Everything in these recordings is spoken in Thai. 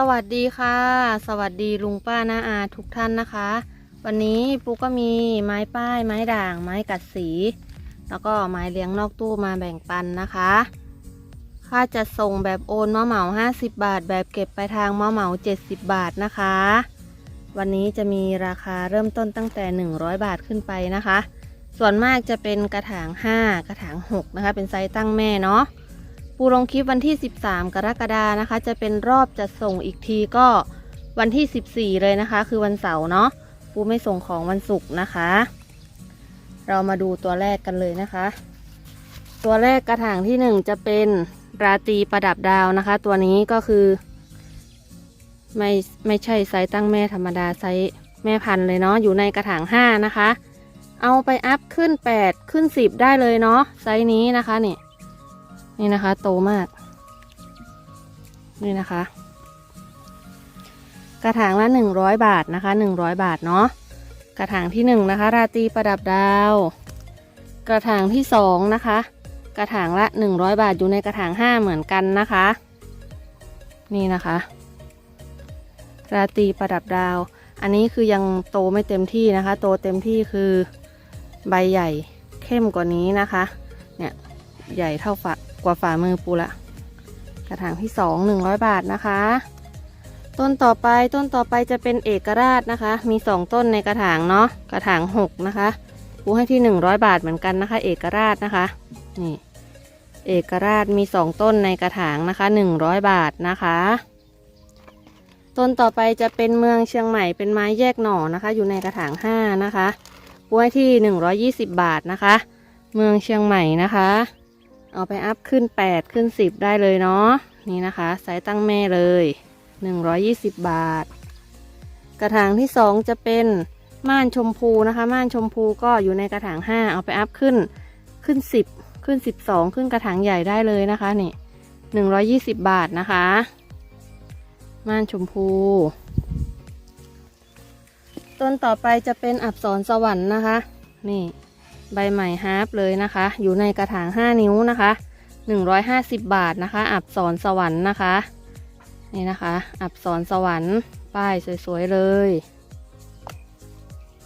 สวัสดีค่ะ สวัสดีลุงป้าน้าอาทุกท่านนะคะ วันนี้ปูก็มีไม้ป้าย ไม้ด่าง ไม้กัดสี แล้วก็ไม้เลี้ยงนอกตู้มาแบ่งปันนะคะ ค่าจะส่งแบบโอนมะเหมา 50 บาท แบบเก็บไปลายทางมะเหมา 70 บาทนะคะ วันนี้จะมีราคาเริ่มต้นตั้งแต่ 100 บาทขึ้นไปนะคะ ส่วนมากจะเป็นกระถาง 5 กระถาง 6 นะคะ เป็นไซส์ตั้งแม่เนาะ ปูลงคลิปวันที่ 13 กรกฎานะคะ จะเป็นรอบจัดส่งอีกทีก็วันที่ 14 เลยนะคะ คือวันเสาร์เนาะปูไม่ส่งของวันศุกร์นะคะ เรามาดูตัวแรกกันเลยนะคะ ตัวแรกกระถางที่ 1 จะเป็นราตีประดับดาวนะคะ ตัวนี้ก็คือ ไม่ไม่ใช่ไซส์ตั้งแม่ธรรมดาไซส์แม่พันธุ์เลยเนาะอยู่ในกระถาง 5 นะคะ เอาไปอัพขึ้น 8 ขึ้น 10 ได้เลยเนาะไซส์นี้นะคะเนี่ย นี่นะคะ โตมาก นี่นะคะ กระถางละหนึ่งร้อยบาทนะคะหนึ่งร้อยบาทเนาะกระถางที่หนึ่งนะคะ ราตรีประดับดาว กระถางที่สองนะคะ กระถางละหนึ่งร้อยบาทอยู่ในกระถางห้าเหมือนกันนะคะ นี่นะคะ ราตรีประดับดาว อันนี้คือยังโตไม่เต็มที่นะคะ โตเต็มที่คือใบใหญ่เข้มกว่านี้นะคะ เนี่ยใหญ่เท่าฝา กว่าฝ่ามือปูละ กระถางที่สองหนึ่งร้อยบาทนะคะ ต้นต่อไปต้นต่อไปจะเป็นเอกราชนะคะ มีสองต้นในกระถางเนาะกระถางหกนะคะปูให้ที่หนึ่งร้อยบาทเหมือนกันนะคะ เอกราชนะคะนี่เอกราชมีสองต้นในกระถางนะคะหนึ่งร้อยบาทนะคะต้นต่อไปจะเป็นเมืองเชียงใหม่เป็นไม้แยกหน่อนะคะ อยู่ในกระถางห้านะคะปูให้ที่หนึ่งร้อยี่สิบบาทนะคะ เมืองเชียงใหม่นะคะ เอาไปอัพขึ้น 8 ขึ้น 10 ได้เลยเนาะนี่นะคะไซส์ตั้งแม่เลย 120 บาท กระถางที่ 2 จะเป็นม่านชมพูนะคะ ม่านชมพูก็อยู่ในกระถาง 5 เอาไปอัพขึ้นขึ้น 10 ขึ้น 12 ขึ้นกระถางใหญ่ได้เลยนะคะนี่ 120 บาทนะคะ ม่านชมพูต้นต่อไปจะเป็นอับสรสวรรค์นะคะ นี่ ใบใหม่ฮาร์ปเลยนะคะ อยู่ในกระถาง 5 นิ้วนะคะ 150 บาทนะคะ อับสรสวรรค์นะคะ นี่นะคะ อับสรสวรรค์ ป้ายสวยๆเลย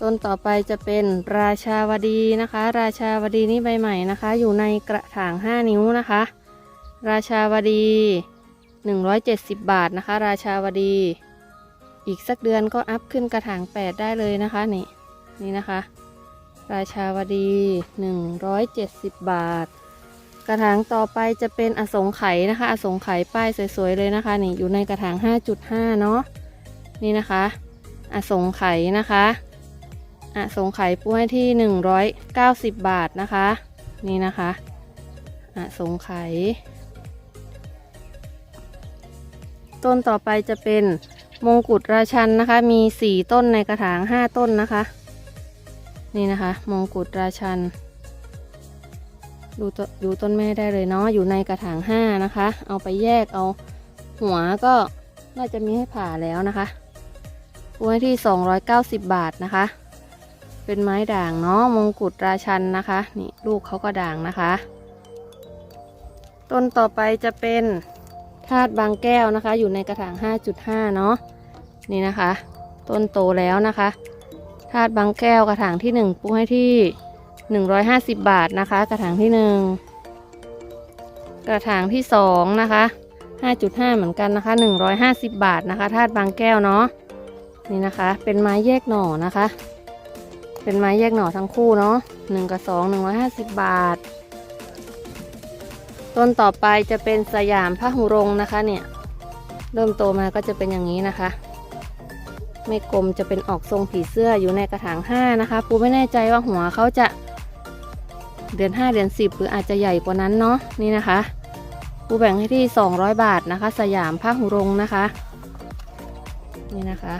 ต้นต่อไปจะเป็นราชาวดีนะคะ ราชาวดีนี่ใบใหม่นะคะ อยู่ในกระถาง 5 นิ้วนะคะ ราชาวดี 170 บาทนะคะ ราชาวดี อีกสักเดือนก็อัพขึ้นกระถาง 8 ได้เลยนะคะนี่นี่นะคะ ราชาวดี 170 บาท กระถางต่อไปจะเป็นอสงไขยนะคะ อสงไขยป้ายสวยๆเลยนะคะนี่อยู่ในกระถาง 5.5 เนาะนี่นะคะ อสงไขยนะคะอสงไขยปูให้ที่ 190 บาทนะคะ นี่นะคะอสงไขยต้นต่อไปจะเป็นมงกุฎราชันนะคะ มี 4 ต้นในกระถาง 5 ต้นนะคะ นี่นะคะมงกุฎราชัน ดูตดูต้นแม่ได้เลยเนาะอยู่ในกระถางห้านะคะ เอาไปแยกเอาหัวก็น่าจะมีให้ผ่าแล้วนะคะปูให้ที่ 290 บาทนะคะ เป็นไม้ด่างเนาะมงกุฎราชันนะคะ นี่ลูกเขาก็ด่างนะคะ ต้นต่อไปจะเป็นธาตุบางแก้วนะคะ อยู่ในกระถาง 5.5 เนาะนี่นะคะ ต้นโตแล้วนะคะ ธาตุบางแก้วกระถางที่หนึ่งปูให้ที่หนึ่งร้อยห้าสิบบาทนะคะ กระถางที่หนึ่งกระถางที่สองนะคะห้าจุดห้าเหมือนกันนะคะหนึ่งร้อยห้าสิบบาทนะคะธาตุบางแก้วเนาะนี่นะคะ เป็นไม้แยกหน่อนะคะ เป็นไม้แยกหน่อทั้งคู่เนาะหนึ่งกับสองหนึ่งร้อยห้าสิบบาท ต้นต่อไปจะเป็นสยามพระหุรงนะคะเนี่ยเริ่มโตมาก็จะเป็นอย่างนี้นะคะ ไม่กลมจะเป็นออกทรงผีเสื้ออยู่ในกระถาง5นะคะ ปูไม่แน่ใจว่าหัวเขาจะเดือน 5 เดือน 10 หรืออาจจะใหญ่กว่านั้นเนาะนี่นะคะปูแบ่งให้ที่ 200 บาทนะคะ สยามผ้าหุรงนะคะ นี่นะคะ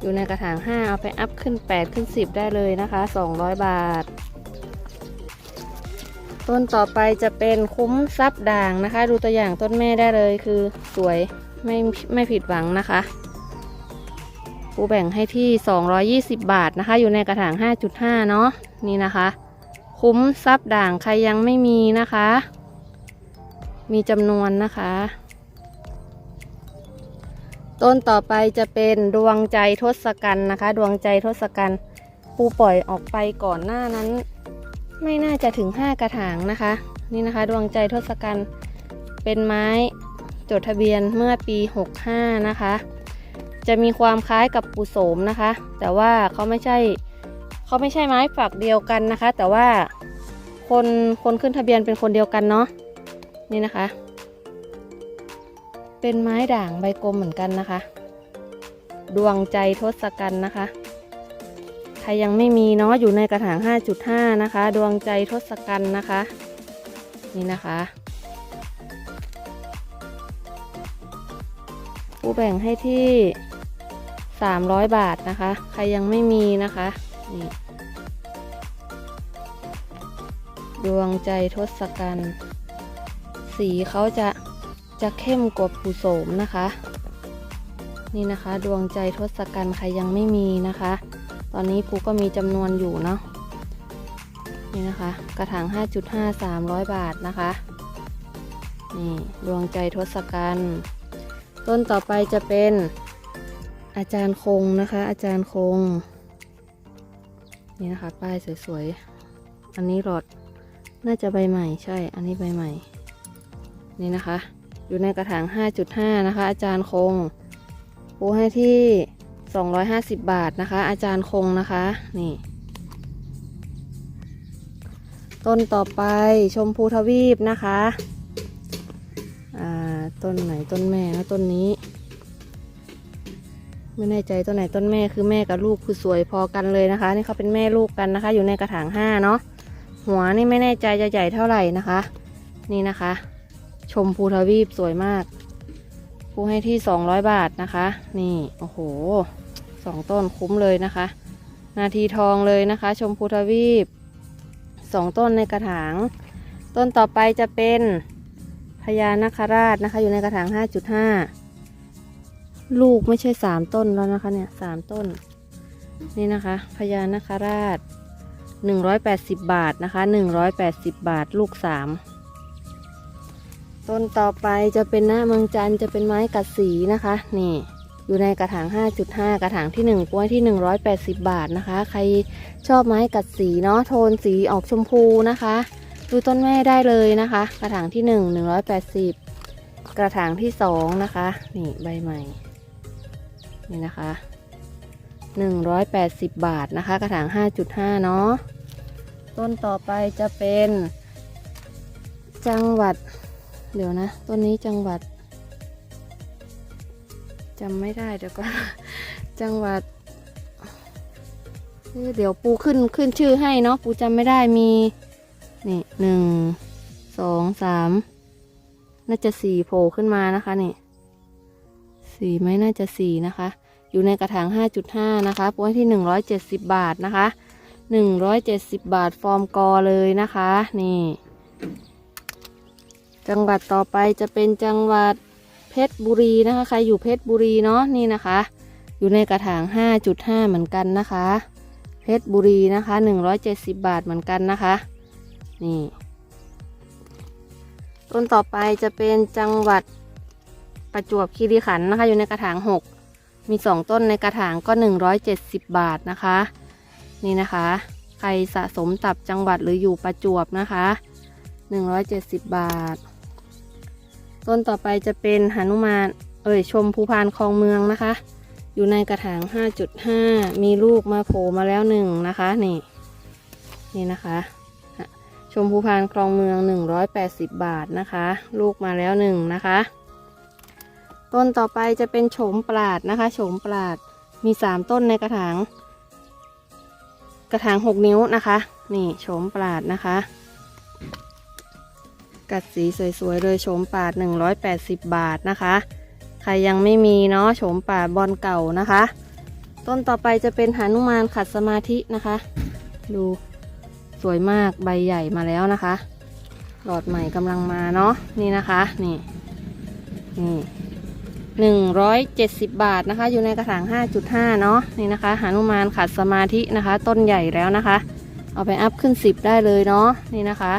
อยู่ในกระถาง 5 เอาไปอัพขึ้น 8 ขึ้น 10 ได้เลยนะคะ 200 บาท ต้นต่อไปจะเป็นคุ้มซับด่างนะคะ ดูตัวอย่างต้นแม่ได้เลยคือสวยไม่ไม่ผิดหวังนะคะ ปูแบ่งให้ที่ 220 บาทนะคะ อยู่ในกระถาง 5.5 เนาะนี่นะคะ คุ้มซับด่างใครยังไม่มีนะคะ มีจำนวนนะคะตต้นต่อไปจะเป็นดวงใจทศกัณฐ์นะคะ ดวงใจทศกัณฐ์ปูปล่อยออกไปก่อนหน้านั้น ไม่น่าจะถึง 5 กระถางนะคะ นี่นะคะ ดวงใจทศกัณฐ์เป็นไม้จดทะเบียนเมื่อปี 65 นะคะ จะมีความคล้ายกับปูโสมนะคะ แต่ว่าเขาไม่ใช่เขาไม่ใช่ไม้ฝักเดียวกันนะคะ แต่ว่าคนคนขึ้นทะเบียนเป็นคนเดียวกันเนาะนี่นะคะ เป็นไม้ด่างใบกลมเหมือนกันนะคะ ดวงใจทศกัณฐ์นะคะใครยังไม่มีเนาะอยู่ในกระถาง 5.5 นะคะ ดวงใจทศกัณฐ์นะคะ นี่นะคะผู้แบ่งให้ที่ 300 บาทนะคะ ใครยังไม่มีนะคะนี่ดวงใจทศกัณฐ์สีเขาจะจะเข้มกว่าปูโสมนะคะ นี่นะคะ ดวงใจทศกัณฐ์ใครยังไม่มีนะคะ ตอนนี้ปูก็มีจำนวนอยู่เนาะนี่นะคะ กระถาง 5.5 300 บาทนะคะ นี่ดวงใจทศกัณฐ์ต้นต่อไปจะเป็น อาจารย์คงนะคะ อาจารย์คง นี่นะคะ ป้ายสวยๆ อันนี้หลอดน่าจะใบใหม่ใช่ อันนี้ใบใหม่ นี่นะคะ อยู่ในกระถาง 5.5 นะคะ อาจารย์คงปูให้ที่ 250 บาทนะคะ อาจารย์คงนะคะ นี่ ต้นต่อไปชมพูทวีปนะคะ อ่า ต้นไหนต้นแม่นะต้นนี้ ไม่แน่ใจต้นไหนต้นแม่คือแม่กับลูกคือสวยพอกันเลยนะคะ นี่เขาเป็นแม่ลูกกันนะคะ อยู่ในกระถางห้าเนาะหัวนี่ไม่แน่ใจจะใหญ่เท่าไหร่นะคะ นี่นะคะ ชมพูทวีปสวยมากปูให้ที่200บาทนะคะ นี่โอ้โหสองต้นคุ้มเลยนะคะ นาทีทองเลยนะคะ ชมพูทวีปสองต้นในกระถาง ต้นต่อไปจะเป็นพญานาคราชนะคะ อยู่ในกระถาง5.5 ลูกไม่ใช่3ต้นแล้วนะคะเนี่ยสามต้น นี่นะคะพญานาคราช180บาทนะคะ180บาทลูก3ต้นต่อไปจะเป็นหน้าเมืองจันจะเป็นไม้กัดสีนะคะ นี่ อยู่ในกระถาง 5.5 กระถางที่1ป่วยที่ 180 บาทนะคะ ใครชอบไม้กัดสีเนาะโทนสีออกชมพูนะคะ ดูต้นแม่ได้เลยนะคะ กระถางที่ 1 180 กระถางที่ 2 นะคะ นี่ใบใหม่ นี่นะคะ 180 บาทนะคะ กระถาง 5.5 เนาะต้นต่อไปจะเป็น จังหวัด เดี๋ยวนะ ต้นนี้จังหวัดจำไม่ได้เดี๋ยวก็จังหวัดเอ้ยเดี๋ยวปูขึ้นขึ้นชื่อให้เนาะปูจำไม่ได้มี นี่หนึ่งสองสามน่าจะสี่โผล่ขึ้นมานะคะนี่ สี่ไหมน่าจะสี่นะคะ อยู่ในกระถางห้าจุดห้านะคะปูให้ที่หนึ่งร้อยเจ็ดสิบาทนะคะหนึ่งร้อยเจ็ดสิบบาทฟอร์มกอเลยนะคะ นี่ จังหวัดต่อไปจะเป็นจังหวัดเพชรบุรีนะคะ ใครอยู่เพชรบุรีเนาะนี่นะคะ อยู่ในกระถาง 5.5 เหมือนกันนะคะ เพชรบุรีนะคะ 170 บาทเหมือนกันนะคะ นี่ ต้นต่อไปจะเป็นจังหวัด ประจวบคีรีขันธ์นะคะ อยู่ในกระถาง 6 มี 2 ต้นในกระถางก็ 170 บาทนะคะ นี่นะคะ ใครสะสมตับจังหวัดหรืออยู่ประจวบนะคะ 170 บาท ต้นต่อไปจะเป็นหนุมานเอ่ยชมภูพานคลองเมืองนะคะ อยู่ในกระถาง 5.5 มีลูกมาโผล่มาแล้วหนึ่งนะคะนี่นี่นะคะชมพูพานคลองเมือง 180 บาทนะคะ ลูกมาแล้วหนึ่งนะคะ ต้นต่อไปจะเป็นโฉมปราดนะคะโฉมปราดมี3ต้นในกระถาง กระถาง6นิ้วนะคะ นี่โฉมปราดนะคะ กัดสีสวยๆเลยโฉมปาด180บบาทนะคะ ใครยังไม่มีเนาะโฉมปาดบอลเก่านะคะ ต้นต่อไปจะเป็นหานุมานขัดสมาธินะคะ ดูสวยมากใบใหญ่มาแล้วนะคะ หลอดใหม่กำลังมาเนาะนี่นะคะ นี่นี่ หนึ่งร้อยเจ็ดสิบบาทนะคะ อยู่ในกระถางห้าจุดห้าเนาะนี่นะคะ หานุมานขัดสมาธินะคะ ต้นใหญ่แล้วนะคะ เอาไปอัพขึ้นสิบได้เลยเนาะนี่นะคะ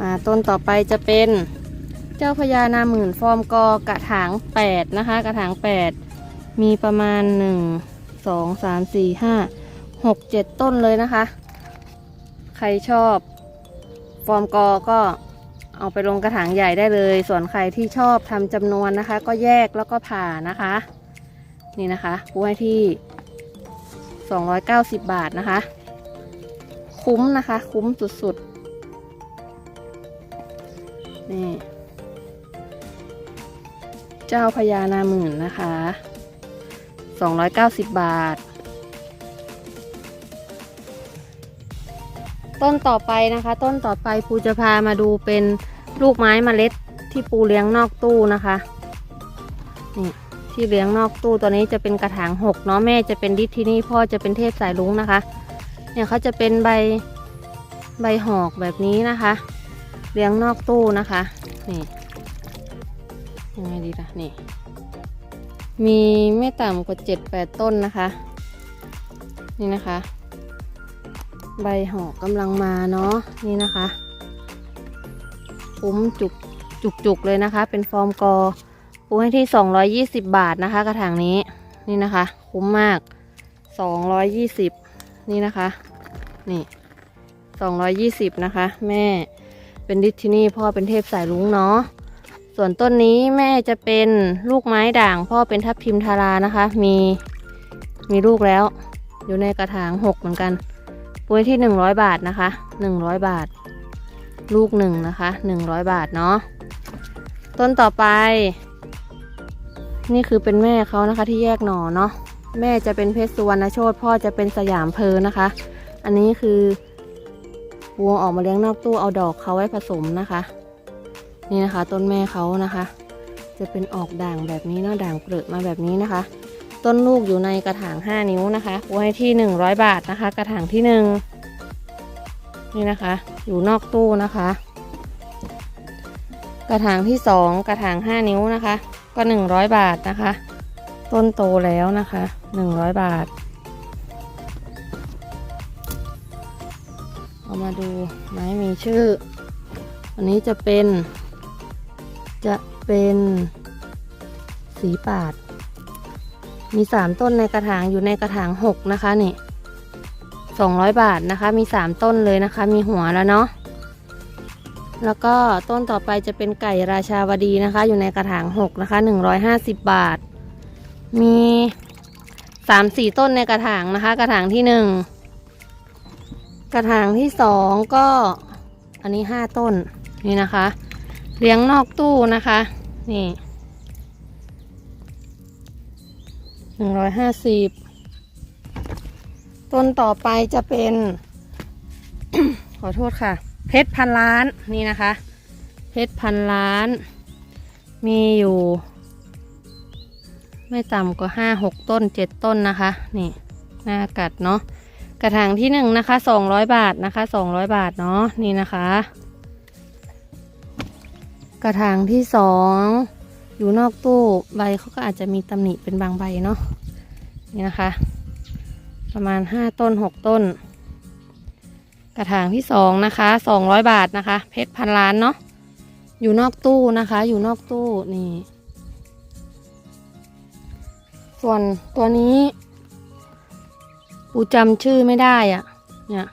มาต้นต่อไปจะเป็นเจ้าพญานาหมื่นฟอร์มกอกระถาง 8 นะคะ กระถาง 8 มีประมาณ 1 2 3 4 5 6 7 ต้นเลยนะคะ ใครชอบ ฟอร์มกอก็ เอาไปลงกระถางใหญ่ได้เลย ส่วนใครที่ชอบทำจำนวนนะคะ ก็แยกแล้วก็ผ่านะคะ นี่นะคะกูให้ที่ 290 บาทนะคะ คุ้มนะคะ คุ้มสุดๆ นี่ เจ้าพญานาหมื่นนะคะ 290 บาท ต้นต่อไปนะคะ ต้นต่อไปปูจะพามาดูเป็นลูกไม้มเมล็ดที่ปูเลี้ยงนอกตู้นะคะนี่ที่เลี้ยงนอกตู้ตัวนี้จะเป็นกระถางหกเนาะแม่จะเป็นดิที่นี่พ่อจะเป็นเทพสายลุงนะคะ เนี่ยเขาจะเป็นใบใบหอกแบบนี้นะคะ เลี้ยงนอกตู้นะคะนี่ยังไงดีล่ะนี่ มีไม่ต่ำกว่าเจ็ดแปดต้นนะคะ นี่นะคะ ใบหอกกำลังมาเนาะนี่นะคะปุ้มจุกจุกจุกเลยนะคะ เป็นฟอร์มกอปูให้ที่ 220 บาทนะคะ กระถางนี้นี่นะคะ คุ้มมาก 220 นี่นะคะ นี่ 220 นะคะ แม่เป็นดิสที่นี่พ่อเป็นเทพสายลุงเนาะส่วนต้นนี้แม่จะเป็นลูกไม้ด่าง พ่อเป็นทับทิมทารานะคะ มีมีลูกแล้ว อยู่ในกระถางหกเหมือนกัน ปุ้ยที่หนึ่งร้อยบาทนะคะหนึ่งร้อยบาท ลูกหนึ่งนะคะหนึ่งร้อยบาทเนาะต้นต่อไป นี่คือเป็นแม่เขานะคะที่แยกหน่อเนาะแม่จะเป็นเพชรสุวรรณโชตพ่อจะเป็นสยามเพอนะคะ อันนี้คือวัวออกมาเลี้ยงนอกตู้เอาดอกเขาไว้ผสมนะคะ นี่นะคะ ต้นแม่เขานะคะ จะเป็นออกด่างแบบนี้เนาะด่างเปลือกมาแบบนี้นะคะ ต้นลูกอยู่ในกระถาง 5 นิ้วนะคะปูให้ที่ 100 บาทนะคะ กระถางที่ 1 นี่นะคะ อยู่นอกตู้นะคะ กระถางที่ 2 กระถาง 5 นิ้วนะคะ ก็ 100 บาทนะคะ ต้นโตแล้วนะคะ 100 บาท เอามาดูไม้มีชื่อ อันนี้จะเป็นจะเป็นสีปาด มีสามต้นในกระถางอยู่ในกระถางหกนะคะนี่สองร้อยบาทนะคะ มีสามต้นเลยนะคะ มีหัวแล้วเนาะแล้วก็ต้นต่อไปจะเป็นไก่ราชาวดีนะคะ อยู่ในกระถางหกนะคะหนึ่งร้อยห้าสิบบาท มีสามสี่ต้นในกระถางนะคะ กระถางที่หนึ่งกระถางที่สองก็อันนี้ห้าต้นนี่นะคะ เลี้ยงนอกตู้นะคะ นี่ หนึ่งร้อยห้าสิบต้นต่อไปจะเป็น ขอโทษค่ะ เพชรพันล้านนี่นะคะ เพชรพันล้าน มีอยู่ ไม่ต่ำกว่าห้าหกต้นเจ็ดต้นนะคะ นี่หน้ากัดเนาะกระถางที่หนึ่งนะคะสองร้อยบาทนะคะสองร้อยบาทเนาะนี่นะคะ กระถางที่สอง อยู่นอกตู้ใบเขาก็อาจจะมีตำหนิเป็นบางใบเนาะนี่นะคะ ประมาณห้าต้นหกต้น กระถางที่สองนะคะสองร้อยบาทนะคะ เพชรพันล้านเนาะอยู่นอกตู้นะคะ อยู่นอกตู้นี่ ส่วนตัวนี้ปูจำชื่อไม่ได้อะเนี่ย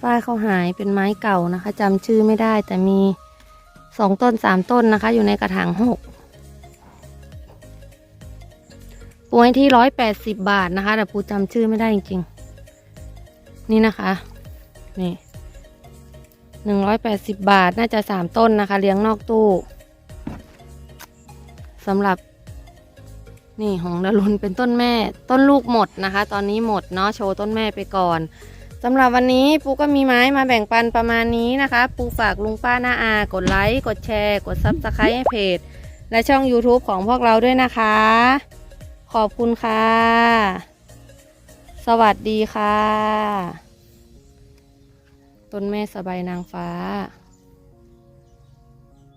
ฝ้ายเขาหายเป็นไม้เก่านะคะจำชื่อไม่ได้แต่มี สองต้นสามต้นนะคะ อยู่ในกระถางหกปูให้ที่ร้อยแปดสิบบาทนะคะ แต่ปูจำชื่อไม่ได้จริงๆ นี่นะคะ นี่หนึ่งร้อยแปดสิบบาทน่าจะสามต้นนะคะ เลี้ยงนอกตู้สำหรับ นี่ของดารุนเป็นต้นแม่ ต้นลูกหมดนะคะ ตอนนี้หมดเนาะโชว์ต้นแม่ไปก่อน สำหรับวันนี้ปูก็มีไม้มาแบ่งปันประมาณนี้นะคะ ปูฝากลุงป้าหน้าอา กดไลค์ กดแชร์ กดซับสไครต์ให้เพจ และช่อง YouTube ของพวกเราด้วยนะคะ ขอบคุณค่ะ สวัสดีค่ะ ต้นแม่สบายนางฟ้า